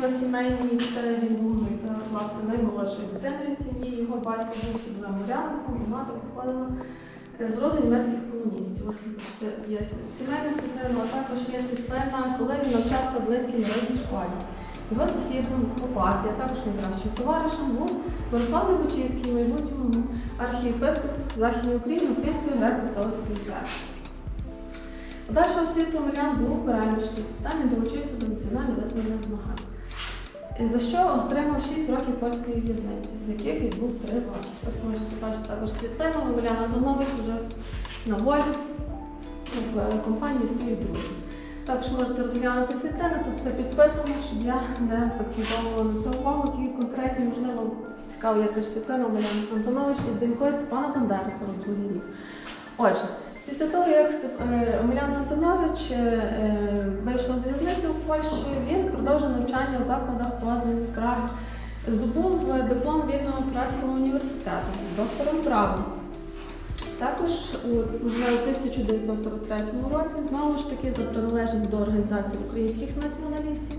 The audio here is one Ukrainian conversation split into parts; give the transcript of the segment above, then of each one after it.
на сімейній, це він був власне наймолодшою дитиною сім'ї. Його батько був судовим морянком, і мати походила е, з роду німецьких колоністів. Ось є сімейна світлина, а також є світлина, коли він навчався в Близькій народній школі. Його сусідом по партії, а також найкращим товаришем був Борислав Лебочинський, майбутньому архієпископ Західної України Української греко-католицької церкви. Подальша освіту Омелян здобув переміжки. Там він долучився до національно визвольних змагань. За що отримав 6 років польської в'язниці, з яких відбув 3 роки. Ось можете бачити також світлину Омелян Антонович вже на волі в компанії своїх друзів. Також можете розглянути світлини, тут все підписано, щоб я не закцентовувала на це увагу, тільки конкретні, можливо, цікаво, як теж світлина Омелян Антонович із донькою Степана Бандери, 42 рік. Отже, Після того, як е, Омелян Антонович е, е, вийшов з в'язниці в Польщі, він продовжив навчання в закладах Познані, Праги. Здобув диплом вільного Празького університету, доктором права. Також у, вже у 1943 році, знову ж таки, за приналежність до організації українських націоналістів,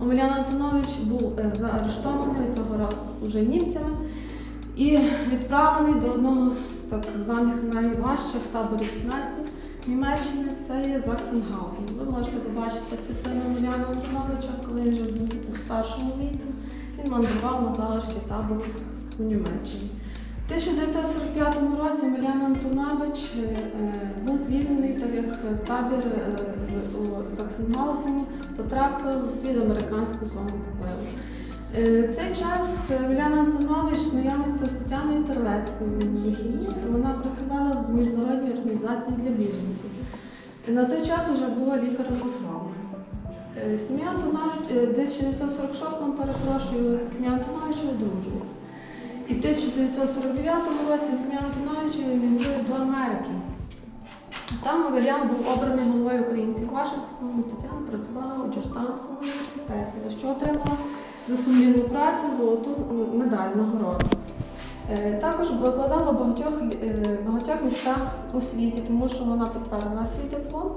Омелян Антонович був заарештований цього разу уже німцями і відправлений до одного з так званих найважчих таборів смерті Німеччини, це є Заксенгаузен. Ви можете побачити світлину Омеляна Антоновича, коли він вже був у старшому віці. Він мандрував на залишки табору у Німеччині. У 1945 році Омелян Антонович е, е, був звільнений, так як табір е, у Заксенгаузені потрапив під американську зону впливу. Е, цей час Міляна Антонович знайомиться з Тетяною Терлецькою в Міхіні. Вона працювала в міжнародній організації для біженців. На той час вже була лікарем офрома. Сім'я Антонович, е, в 1946-му, перепрошую, сім'я Антоновича одружується. І в 1949 році сім'я Антоновича емігрує до Америки. Там Овелян був обраний головою українців Вашингтону. Тетяна працювала у Джорджтаунському університеті, за що отримала за сумлінну працю золоту медаль нагороду. Е, Також викладала в багатьох, е, багатьох містах у світі, тому що вона підтвердила свій диплом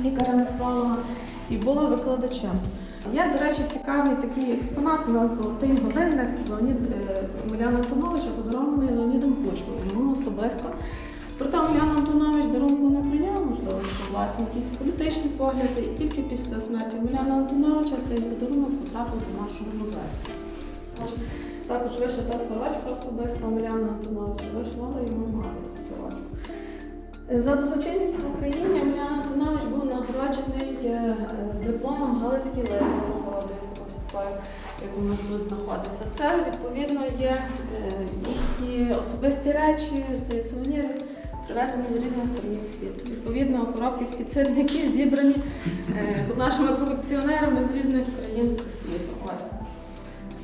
лікаря-нефролога і була викладачем. Є, до речі, цікавий такий експонат на золотий годинник Леонід е, Омеляна Антоновича, подарований Леонідом Кучмом, йому особисто. Проте Омелян Антонович дарунку не прийняв, можливо, що власне якісь політичні погляди, і тільки після смерті Омеляна Антоновича цей подарунок потрапив до нашого музею. Також вишита сорочка особисто Омеляна Антоновича, вишивала йому мати цю сорочку. За благочинність в Україні Омелян Антонович був нагороджений е, дипломом Галицький лист нагородою ось такою, як у нас тут знаходиться. Це відповідно є е, їхні особисті речі, це сувеніри, привезені з різних країн світу. Відповідно, коробки з підсирники зібрані е, нашими колекціонерами з різних країн світу. Ось.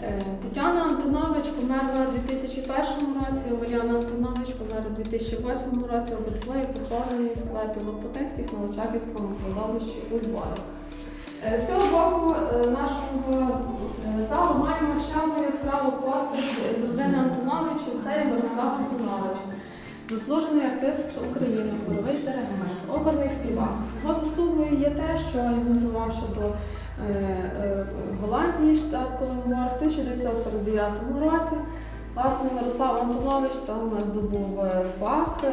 Е, Тетяна Антонович померла у 2001 році, Омелян Антонович помер у 2008 році, обидвоє поховані в склепі Лопотинських на Личаківському кладовищі у Львові. Е, З цього боку е, нашого е, залу маємо ще одну яскраву постать з родини Антоновичів, це є Мирослав Антонович. Заслужений артист України, хоровий диригент, оперний співак. Його заслугою є те, що його зливавши до е, е, Голландії, штат Колумбор, в 1949 році. Власне, Мирослав Антонович там здобув е, фах,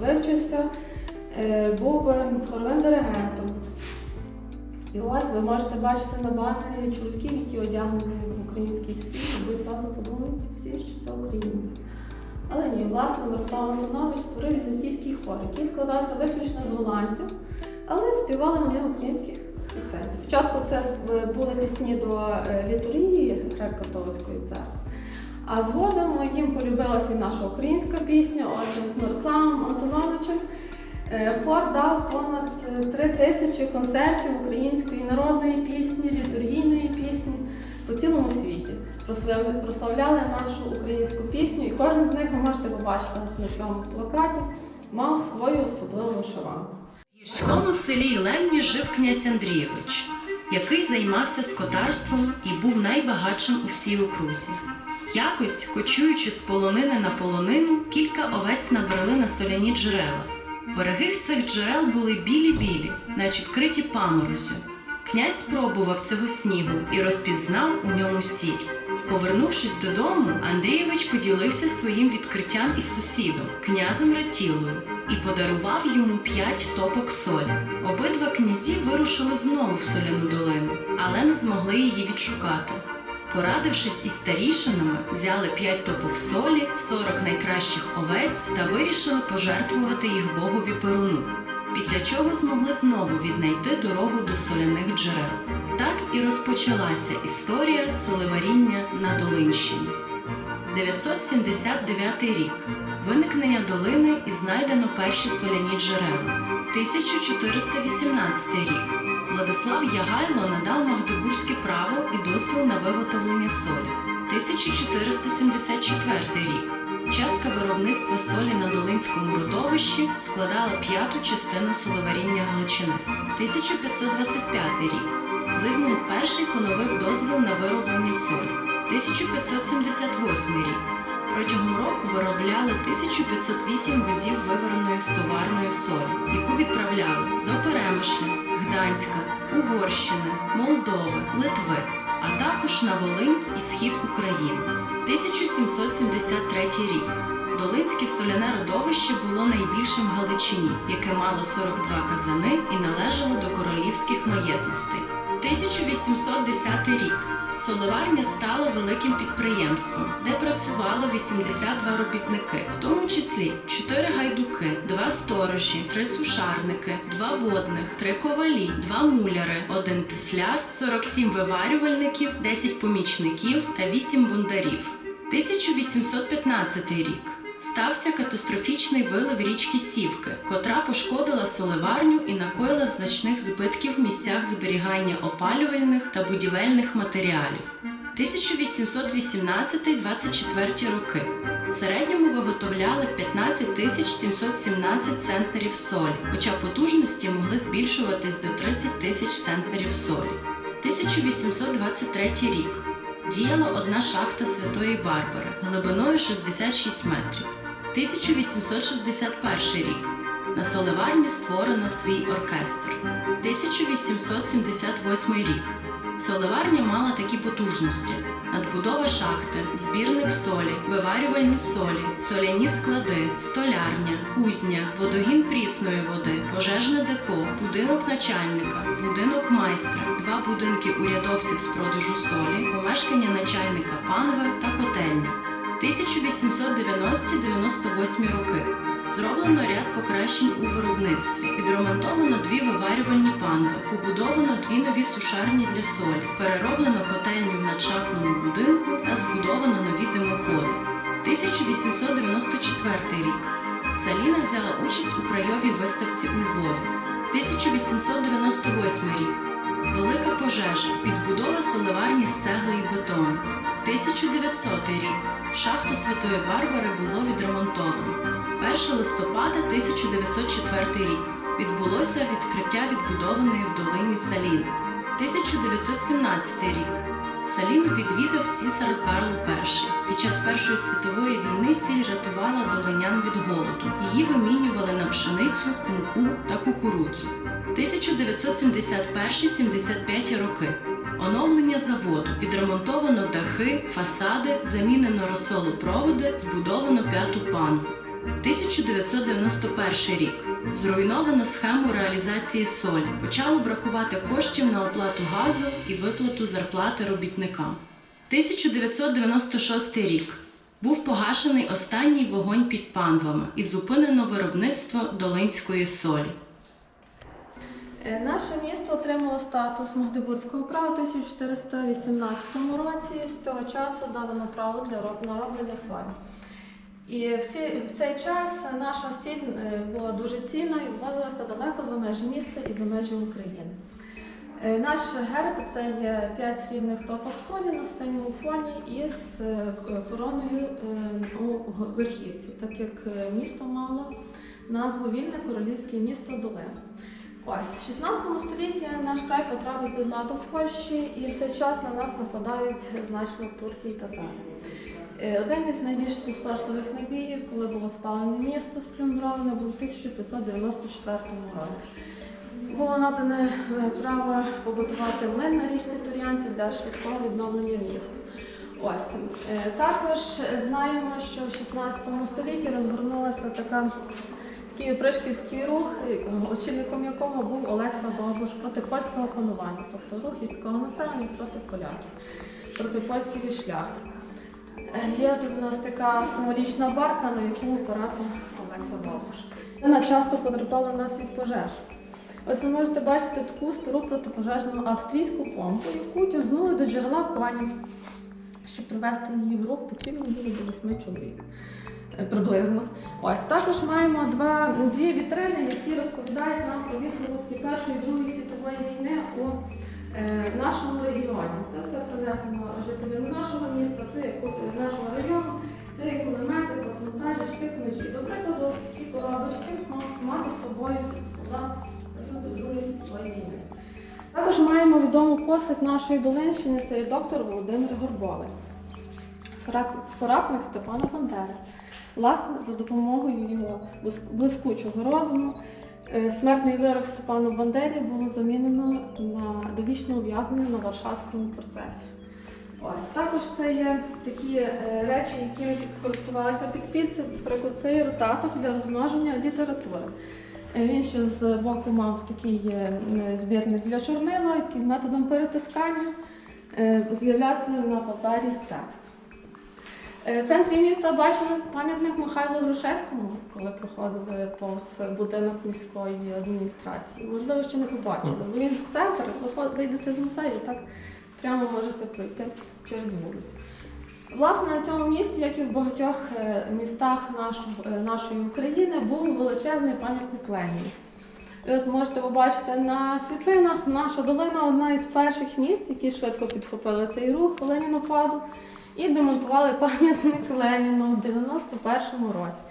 вивчився, був хоровим диригентом. І ось ви можете бачити на банері чоловіків, які одягнені в український стрій, і ви зразу подумаєте всі, що це українці. Але ні, власне, Мирослав Антонович створив візантійський хор, який складався виключно з голландців, але співали вони українських пісень. Спочатку це е, були пісні до е, літургії греко-католицької церкви. А згодом їм полюбилася і наша українська пісня, отже, з Мирославом Антоновичем. Е, Хор дав понад три тисячі концертів української народної пісні, літургійної пісні по цілому світі. Прославляли, нашу українську пісню, і кожен з них ви можете побачити на цьому плакаті, мав свою особливу вишиванку. В гірському селі Ілемні жив князь Андрійович, який займався скотарством і був найбагатшим у всій окрузі. Якось, кочуючи з полонини на полонину, кілька овець набрали на соляні джерела. Береги цих джерел були білі-білі, наче вкриті паморозю. Князь спробував цього снігу і розпізнав у ньому сіль. Повернувшись додому, Андрійович поділився своїм відкриттям із сусідом, князем Ратілою, і подарував йому п'ять топок солі. Обидва князі вирушили знову в соляну долину, але не змогли її відшукати. Порадившись із старішинами, взяли п'ять топок солі, 40 найкращих овець та вирішили пожертвувати їх богові Перуну, після чого змогли знову віднайти дорогу до соляних джерел. Так і розпочалася історія соливаріння на Долинщині. 979 рік. Виникнення долини і знайдено перші соляні джерела. 1418 рік. Владислав Ягайло надав Магдебурзьке право і дозвіл на виготовлення солі. 1474 рік. Частка виробництва солі на Долинському родовищі складала п'яту частину соловаріння Галичини. 1525 рік. Зигмунд І поновив дозвіл на вироблення солі. 1578 рік. Протягом року виробляли 1508 возів вивареної з товарної солі, яку відправляли до Перемишля, Гданська, Угорщини, Молдови, Литви, а також на Волинь і схід України. 1773 рік. Долинське соляне родовище було найбільшим в Галичині, яке мало 42 казани і належало до королівських маєтностей. 1810 рік. Соливарня стала великим підприємством, де працювало 82 робітники, в тому числі 4 гайдуки, 2 сторожі, 3 сушарники, 2 водних, 3 ковалі, 2 муляри, 1 тесляр, 47 виварювальників, 10 помічників та 8 бундарів. 1815 рік. Стався катастрофічний вилив річки Сівки, котра пошкодила соливарню і накоїла значних збитків в місцях зберігання опалювальних та будівельних матеріалів. 1818-24 роки. В середньому виготовляли 15 тисяч 717 центнерів солі, хоча потужності могли збільшуватись до 30 тисяч центнерів солі. 1823 рік. Діяла одна шахта Святої Барбари глибиною 66 метрів. 1861 рік. На Соливарні створено свій оркестр. 1878 рік. Соливарня мала такі потужності: надбудова шахти, збірник солі, виварювальні солі, соляні склади, столярня, кузня, водогін прісної води, пожежне депо, будинок начальника, будинок майстра, два будинки урядовців з продажу солі, помешкання начальника панви та котельня. 1890-98 роки. Зроблено ряд покращень у виробництві. Відремонтовано дві виварювальні панви, побудовано дві нові сушарні для солі, перероблено котельню в надшахтному будинку та збудовано нові димоходи. 1894 рік. Саліна взяла участь у крайовій виставці у Львові. 1898 рік. Велика пожежа. Відбудова соливарні з цегли і бетону. 1900 рік. Шахту Святої Барбари було відремонтовано. 1 листопада 1904 рік. Відбулося відкриття відбудованої в долині Саліни. 1917 рік. Саліну відвідав цісар Карл І. Під час Першої світової війни сіль рятувала долинян від голоду. Її вимінювали на пшеницю, муку та кукурудзу. 1971-75 роки. Оновлення заводу. Відремонтовано дахи, фасади, замінено розсолопроводи, збудовано п'яту панву. 1991 рік. Зруйновано схему реалізації солі. Почало бракувати коштів на оплату газу і виплату зарплати робітникам. 1996 рік. Був погашений останній вогонь під панвами і зупинено виробництво долинської солі. Е, Наше місто отримало статус Магдебурзького права у 1418 році. З цього часу дадено право для роб- нароблення солі. І всі, в цей час наша сіль е, була дуже цінна і ввозилася далеко за межі міста і за межі України. Е, Наш герб це є 5 срібних топок солі на синьому фоні із е, короною у верхівці, так як місто мало назву Вільне Королівське місто Долина. Ось в 16 столітті наш край потрапив під владу Польщі, і в цей час на нас нападають значно турки і татари. Е, Один із найбільш спустошливих набігів, коли було спалене місто сплюндроване, був у 1594 році. Було надане е, право побудувати млин на річці Тур'янці для швидкого відновлення міста. Ось Е, також знаємо, що в 16 столітті розгорнулася така такий опришківський рух, очільником якого був Олекса Довбуш проти польського панування, тобто рух людського населення проти поляків, проти польської шляхти. Є тут у нас така символічна барка, на якому поразив Олекса Довбуш. Вона часто потрапляла в нас від пожеж. Ось ви можете бачити таку стару протипожежну австрійську помпу, яку тягнули до джерела коні. Щоб привести її в рух, потрібно було до восьми чоловік. е, Приблизно. Ось також маємо два, дві вітрини, які розповідають нам про відомості Першої і Другої світової війни е, нашому регіоні. Це все принесено жителям нашого міста, ку- нашого району, це є кулемети, патронтажі, штик ножі. До прикладу, такі коробочки мати з собою солдат періоду Другої війни. Також маємо відому постать нашої Долинщини, це доктор Володимир Горбовий, соратник Степана Бандери. Власне, за допомогою його блискучого розуму, е, смертний вирок Степану Бандері було замінено на довічне ув'язнення на Варшавському процесі. Ось також це є такі е, речі, якими користувалися підпільці. Наприклад, це є ротатор для розмноження літератури. Е, Він ще з боку мав такий е, збірник для чорнила, який методом перетискання е, з'являвся на папері текст. Е, В центрі міста бачили пам'ятник Михайлу Грушевському, коли проходили повз будинок міської адміністрації. Можливо, ще не побачили. бо Він в центр, вийдете з музею, так прямо можете пройти через вулицю. Власне, на цьому місці, як і в багатьох е, містах е, нашої України, був величезний пам'ятник Леніну. І от можете побачити на світлинах, наша долина одна із перших міст, які швидко підхопили цей рух Ленінопаду і демонтували пам'ятник Леніну в 91-му році.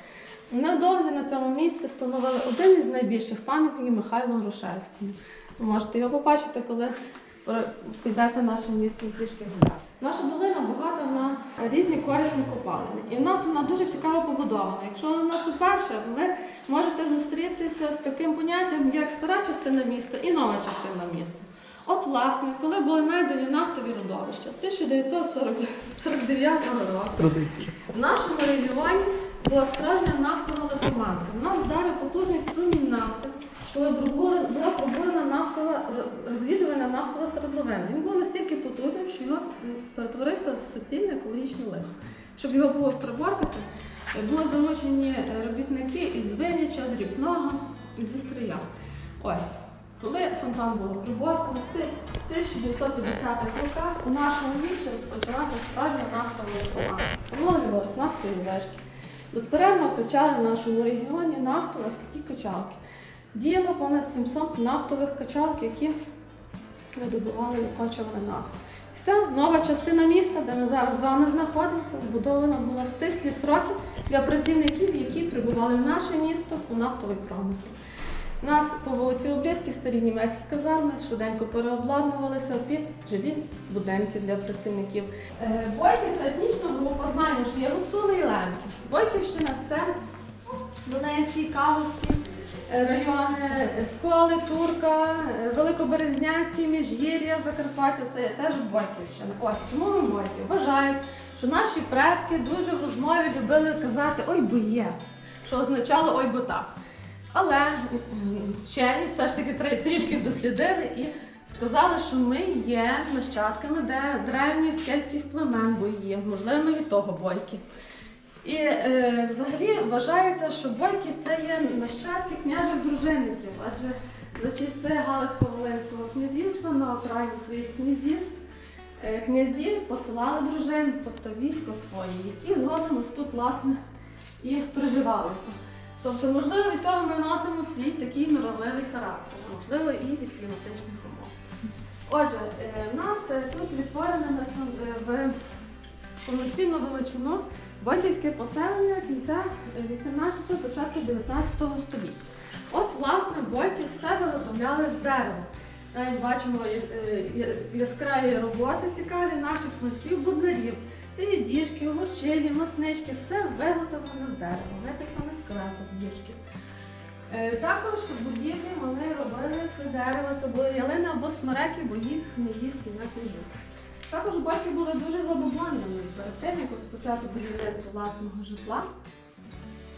Невдовзі на цьому місці встановили один із найбільших пам'ятників Михайлу Грушевському. Ви можете його побачити, коли підете нашим містом трішки гуляти. Наша долина багата на різні корисні копалини. І в нас вона дуже цікаво побудована. Якщо вона у нас уперше, ви можете зустрітися з таким поняттям, як стара частина міста і нова частина міста. От, власне, коли були знайдені нафтові родовища з 1949 року, Традиції. в нашому регіоні була справжня нафтова лихоманка. У нас вдарив потужний струмінь нафти, коли була пробурена нафтова розвідувальна нафтова свердловина. Він був настільки потужним, що його перетворився в суцільне екологічне лихо. Щоб його було приборкати, були залучені робітники із Виннича, з Ріпного зі Стрия. Ось. Коли фонтан було приборкано, з 1950-х роках у нашому місті розпочалася справжня нафтова лихоманка. Встановлювалися нафтові вешки. Безперервно качали в нашому регіоні нафту ось такі качалки. Діяло понад 700 нафтових качалок, які видобували і викачували нафту. Вся нова частина міста, де ми зараз з вами знаходимося, збудована була в стислі сроки для працівників, які прибували в наше місто у нафтовий промисел. У нас по вулиці Облєзькій старі німецькі казарми швиденько переобладнувалися під жилі будинки для працівників. Е, Бойки це етнічна група, знаємо, що є гуцули і лемки. Бойківщина це Донецький, Кавовський е, райони, е, Сколи, Турка, Великоберезнянський, Міжгір'я, Закарпаття це є теж Бойківщина. Ось тому ми бойки вважають, що наші предки дуже в розмові любили казати ой боє, що означало ой бо так. Але вчені все ж таки трішки дослідили і сказали, що ми є нащадками де древніх кельтських племен бої, можливо, від того бойки. І е, взагалі вважається, що бойки це є нащадки княжих дружинників, адже за часи Галицько-Волинського князівства на окраїні своїх князівств е, князі посилали дружин, тобто військо своє, які згодом ось тут власне і приживалися. Тобто, можливо, від цього ми носимо свій такий миролевий характер, можливо, і від кліматичних умов. Отже, е, в нас е, тут відтворено на е, в повноцінну величину Бойківське поселення кінця 18-го, початку 19 століття. От, власне, бойки все виготовляли з дерева. Навіть бачимо е, е, яскраві роботи цікаві наших майстрів буднарів. Це є діжки, огурчилі, маснички, все виготовлено з дерева. Витисане з клепок діжки. Е, Також будівлі вони робили з дерева, це були ялини або смереки, бо їх не їсть ніякий жук. Також батьки були дуже забобонними перед тим, як розпочати будівництво власного житла.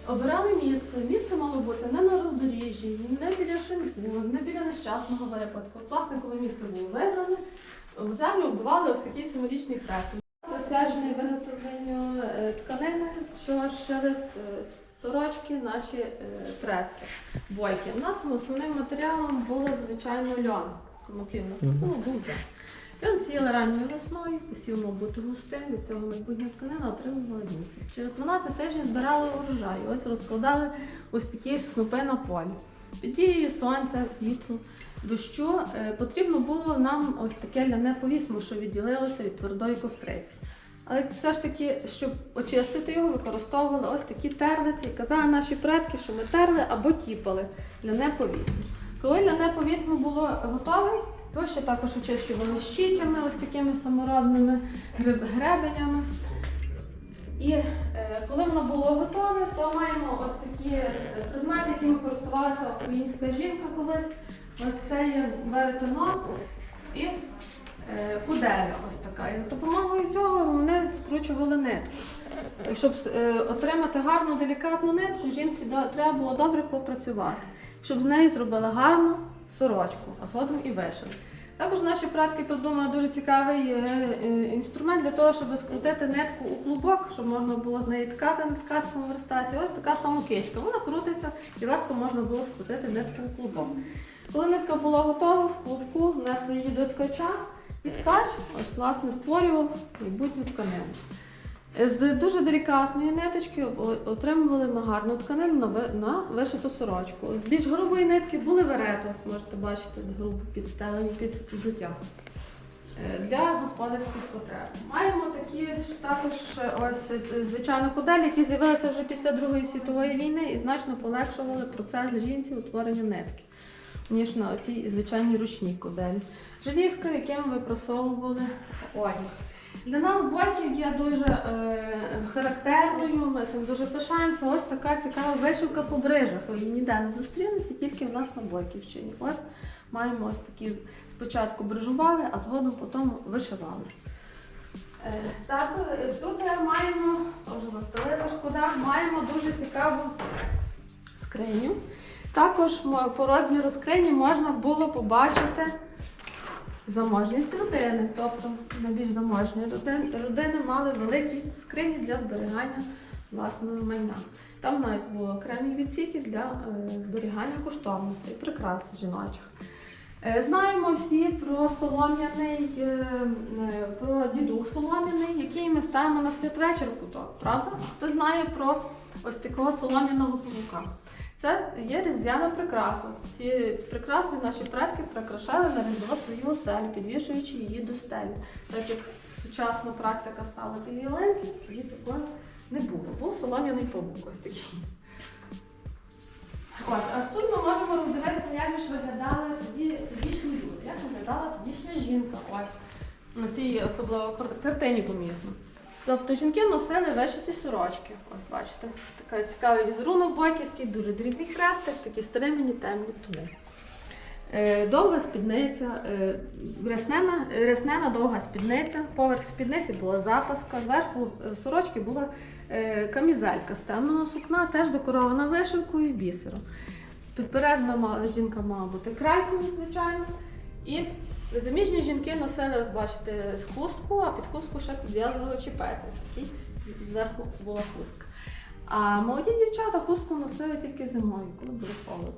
Обирали місце. Місце мало бути не на роздоріжжі, не біля шинку, не біля нещасного випадку. Власне, коли місце було вигране, в землю вбивали ось такий символічний хрест. Присвячений виготовленню е, тканини, що шили е, сорочки наші е, предки, бойки. У нас основним матеріалом було, звичайно, льон. Не було, був льон. Льон сіяли ранньою весною, посів мав бути густим, від цього майбутня тканина отримувала місяць. Через 12 тижнів збирали урожай, ось розкладали ось такі снопи на полі. Під дією сонця, вітру, дощу потрібно було нам ось таке ляне повісмо, що відділилося від твердої костриці. Але все ж таки, щоб очистити його, використовували ось такі терлиці. І казали наші предки, що ми терли або тіпали ляне повісмо. Коли ляне повісмо було готове, його ще також очищували щитями, ось такими саморобними гребенями. І е, коли воно було готове, то маємо ось такі е, предмети, якими користувалася українська жінка колись. Ось це є веретено і куделя ось така. І за допомогою цього вони скручували нитку. І Щоб е, отримати гарну делікатну нитку, жінці треба було добре попрацювати, щоб з неї зробили гарну сорочку, а згодом і вишили. Також наші предки придумали дуже цікавий е, е, інструмент для того, щоб скрутити нитку у клубок, щоб можна було з неї ткати на ткацькому верстаті. Ось така самокичка. Вона крутиться і легко можна було скрутити нитку у клубок. Коли нитка була готова, в клубку внесли її до ткача, ткач ось власне створював майбутню тканину. З дуже делікатної ниточки отримували ми гарну тканину на, вишиту сорочку. З більш грубої нитки були верети, ось можете бачити, грубо підстелені під взуття. Е, Для господарських потреб. Маємо такі ж також ось звичайно куделі, які з'явилися вже після Другої світової війни і значно полегшували процес жінці утворення нитки, ніж на оцій звичайній ручній куделі. Желізка, яким випросовували одяг. Для нас бойків є дуже е, характерною, ми цим дуже пишаємося. Ось така цікава вишивка по брижах. Ви ніде не зустрінете, тільки в нас на Бойківщині. Ось маємо ось такі спочатку брижували, а згодом потім вишивали. Е, так, е, тут е, маємо, теж застелили шкода, маємо дуже цікаву скриню. Також по розміру скрині можна було побачити заможність родини. Тобто найбільш заможні родини, родини мали великі скрині для зберігання власного майна. Там навіть були окремі відсіки для е, зберігання коштовностей, прикрас жіночих. Е, Знаємо всі про солом'яний, е, про дідух солом'яний, який ми ставимо на святвечір куток, правда? Хто знає про ось такого солом'яного павука? Це є різдвяна прикраса. Ці прикраси наші предки прикрашали на різдво свою оселю, підвішуючи її до стелі. Так як сучасна практика ставити ялинки, тоді такого не було. Був солом'яний павук ось такий. От, а тут ми можемо роздивитися, як ж виглядали тоді тодішні люди, як виглядала тодішня жінка. Ось на цій особливо картині помітно. Тобто жінки носили вишиті сорочки. Ось бачите, такий цікавий візерунок бойківський, дуже дрібний хрестик, такі стримані темні туни. Е, Довга спідниця, е, ряснена, ряснена довга спідниця. Поверх спідниці була запаска, зверху сорочки була е, камізелька з темного сукна, теж декорована вишивкою і бісером. Підперезна жінка мала бути крайкою, звичайно. І заміжні жінки носили, ось бачите, хустку, а під хустку ще підв'язували чіпець. Зверху була хустка. А молоді дівчата хустку носили тільки зимою, коли було холодно.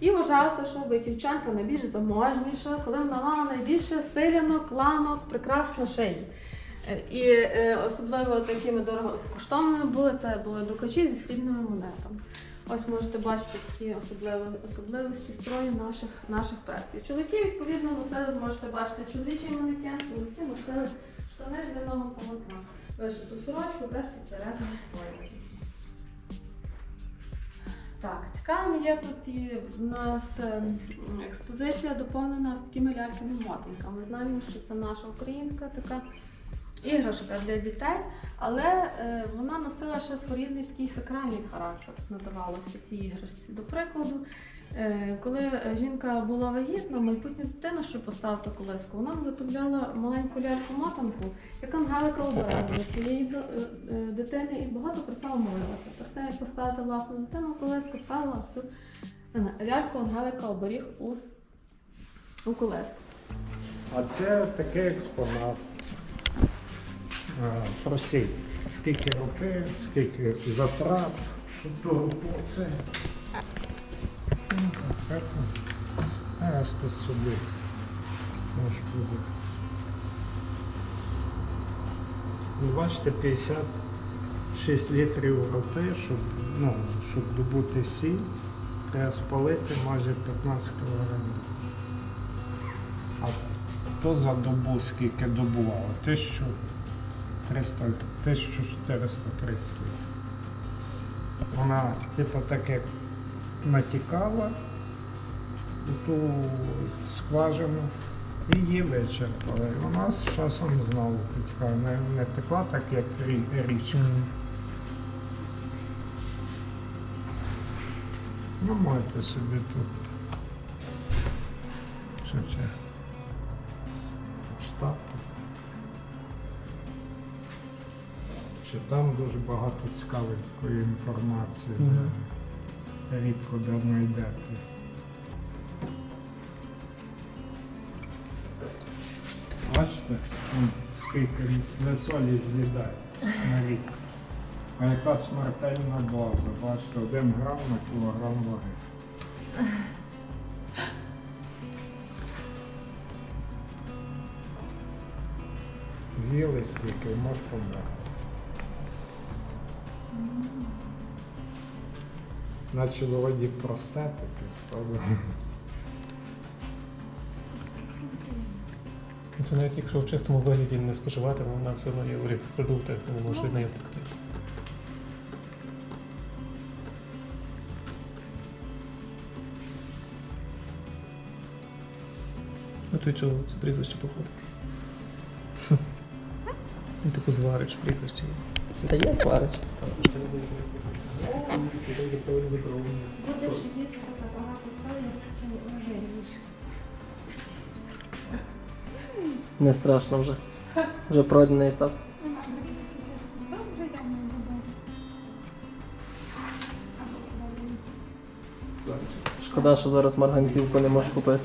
І вважалося, що бойківчанка найбільш заможніша, коли вона мала найбільше силянок, ланок, прикрас шиї. Е, І е, особливо такими дорогокоштовними були це були дукачі зі срібними монетами. Ось можете бачити такі особливі, особливості строю наших, наших предків. Чоловіки, відповідно, носили, можете бачити, чоловічий манекен, чоловіки носили штани з виного полотна. Вишиту сорочку теж підперезаних поясів. Так, цікавим є тут і в нас ем, експозиція доповнена з такими ляльками-мотанками. Знаємо, що це наша українська така іграшка для дітей, але е, вона носила ще своєрідний такий сакральний характер, надавалося цій іграшці. До прикладу, коли е, жінка була вагітна, майбутня дитина, що поставити колеску, вона виготовляла маленьку ляльку-матанку, як ангелика своєї до- е, е, дитини і багато при цьому молилася. Перед тим, як поставити власну дитину колеску, ставила всю е, ляльку ангелика оберіг у, у колеску. А це такий експонат. Е, Просіть, скільки роки, скільки затрат, щоб того це. А ось тут собі може буде. Ви бачите, 56 літрів ропи, щоб, ну, щоб добути сіль, треба спалити майже 15 кілограмів. А то за добу скільки добувало? 1300, 1430 літрів. Вона, типу, так як натікала у ту скважину і її вичерпали. Вона з часом знову потікала. Не, не текла так, як рі- річка. Ну, маєте собі тут. Що це? Штати. Чи там дуже багато цікавої такої інформації, Мгм. де рідко де знайдете. Бачите, Вон скільки не солі з'їдає на рік. А яка смертельна доза, бачите, один грам на кілограм ваги. З'їли стільки, можеш померти. Наче вроді просте таке, Це навіть якщо в чистому вигляді не споживати, вона все одно є у різних продуктах, ти не можеш від неї втекти. То й чого це прізвище походить? Ну, типу зварич прізвище. Та є сварич. Будеш Не страшно вже. Вже пройдений етап. Шкода, що зараз марганцівку не можеш купити.